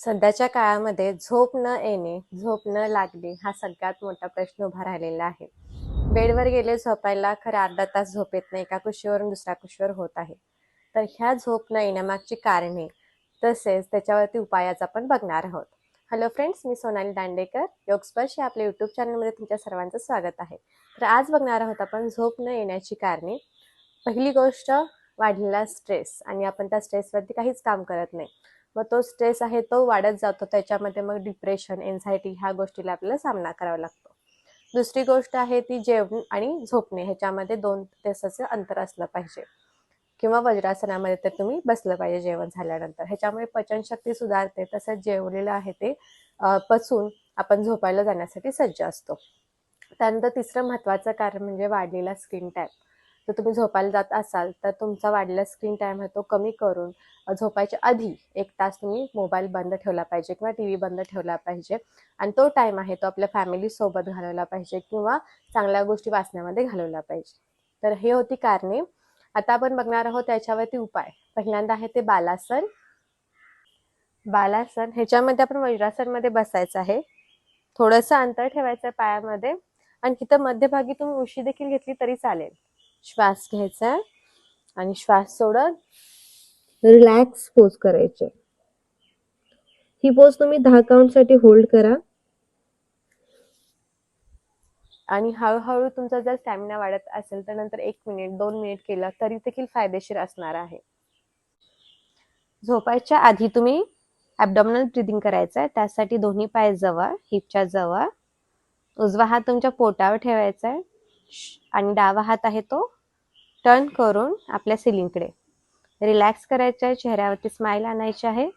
सध्याच्या काळामध्ये झोप न येणे झोप न लागणे हा सगळ्यात मोठा प्रश्न उभा राहिलेला आहे. बेडवर गेले झोपायला खरं अर्धा तास झोप येत नाही एका कुशीवरून दुसऱ्या कुशीवर होत आहे. तर ह्या झोप न येण्यामागची कारणे तसेच त्याच्यावरती उपायाचा आपण बघणार आहोत. हॅलो फ्रेंड्स मी सोनाली दांडेकर. योगस्पर्श या आपल्या युट्यूब चॅनलमध्ये तुमच्या सर्वांचं स्वागत आहे. तर आज बघणार आहोत आपण झोप न येण्याची कारणे. पहिली गोष्ट वाढलेला स्ट्रेस आणि आपण त्या स्ट्रेसवरती काहीच काम करत नाही. मग तो स्ट्रेस आहे तो वाढत जातो. त्याच्यामध्ये मग डिप्रेशन एन्झायटी ह्या गोष्टीला आपल्याला सामना करावा लागतो. दुसरी गोष्ट आहे ती जेवण आणि झोपणे. ह्याच्यामध्ये दोन तासाचं अंतर असलं पाहिजे. किंवा वज्रासनामध्ये तर तुम्ही बसलं पाहिजे जेवण झाल्यानंतर. ह्याच्यामुळे पचनशक्ती सुधारते. तसंच जेवलेलं आहे ते पचून आपण झोपायला जाण्यासाठी सज्ज असतो. त्यानंतर तिसरं महत्त्वाचं कारण म्हणजे वाढलेला स्किन टॅप जर तुम्ही झोपायला जात असाल तर तुमचा वाढलेला स्क्रीन टाईम आहे तो कमी करून झोपायच्या आधी एक तास तुम्ही मोबाईल बंद ठेवला पाहिजे किंवा टी व्ही बंद ठेवला पाहिजे. आणि तो टाईम आहे तो आपल्या फॅमिलीसोबत घालवला पाहिजे किंवा चांगल्या गोष्टी वाचण्यामध्ये घालवला पाहिजे. तर हे होती कारणे. आता आपण बघणार आहोत त्याच्यावरती उपाय. पहिल्यांदा आहे ते बालासन. बालासन ह्याच्यामध्ये आपण वज्रासनमध्ये बसायचं आहे. थोडंसं अंतर ठेवायचं आहे पायामध्ये. आणि तिथं मध्यभागी तुम्ही उशी देखील घेतली तरी चालेल. श्वास घ्यायचा आणि श्वास सोडत रिलॅक्स पोज करायचे. ही पोज तुम्ही दहा काउंटसाठी होल्ड करा. आणि हळूहळू तुमचा जर स्टॅमिना वाढत असेल तर नंतर एक मिनिट दोन मिनिट केलं तरी देखील फायदेशीर असणार आहे. झोपायच्या आधी तुम्ही ॲबडॉमिनल ब्रिदिंग करायचं आहे. त्यासाठी दोन्ही पाय जवळ हिपच्या जवळ. उजवा हात तुमच्या पोटावर ठेवायचा आहे. आणि डावा हात आहे तो. टर्न करून आपल्या सिलिंगकडे. रिलॅक्स करायचं आहे चेहऱ्यावरती स्माइल आणायची आहे.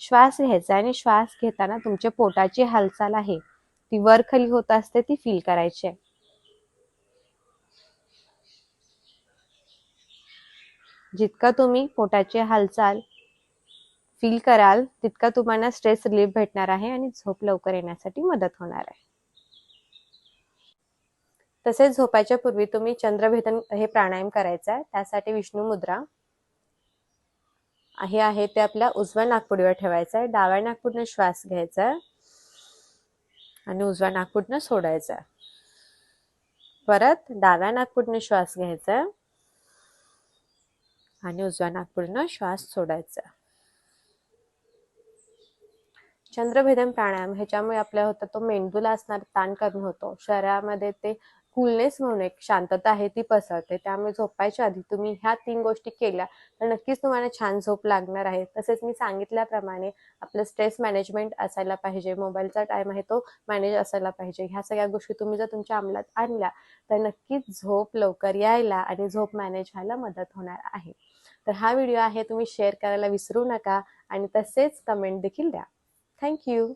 श्वास घ्यायचा आहे आणि श्वास घेताना तुमच्या पोटाची हालचाल आहे. ती वर खाली होत असते ती फील करायची आहे. जितका तुम्ही पोटाची हालचाल फील कराल तितका तुम्हाला स्ट्रेस रिलीफ भेटणार आहे आणि झोप लवकर येण्यासाठी मदत होणार आहे. तसेच झोपायच्या पूर्वी तुम्ही चंद्रभेदन हे प्राणायाम करायचा आहे. त्यासाठी विष्णू मुद्रा. हे आहे ते आपल्या उजव्या नागपुडीवर ठेवायचं आहे. डाव्या नागपुडनं श्वास घ्यायचा आहे. आणि उजव्या नागपुडनं सोडायचा परत डाव्या नागपुडनं श्वास घ्यायचा आणि उजव्या नागपुडनं श्वास सोडायचा चंद्रभेदन प्राणायाम ह्याच्यामुळे आपल्या होतं तो मेंदूला असणार ताण कमी होतो. शरीरामध्ये ते कूलनेस म्हणून एक शांतता आहे ती पसरते. त्यामुळे झोपायच्या आधी तुम्ही ह्या तीन गोष्टी केल्या तर नक्कीच तुम्हाला छान झोप लागणार आहे. तसेच मी सांगितल्याप्रमाणे आपलं स्ट्रेस मॅनेजमेंट असायला पाहिजे. मोबाईलचा टाईम आहे तो मॅनेज असायला पाहिजे. ह्या सगळ्या गोष्टी तुम्ही जर तुमच्या अंमलात आणल्या तर नक्कीच झोप लवकर यायला आणि झोप मॅनेज व्हायला मदत होणार आहे. तर हा व्हिडिओ आहे तुम्ही शेअर करायला विसरू नका आणि तसेच कमेंट देखील द्या. थँक्यू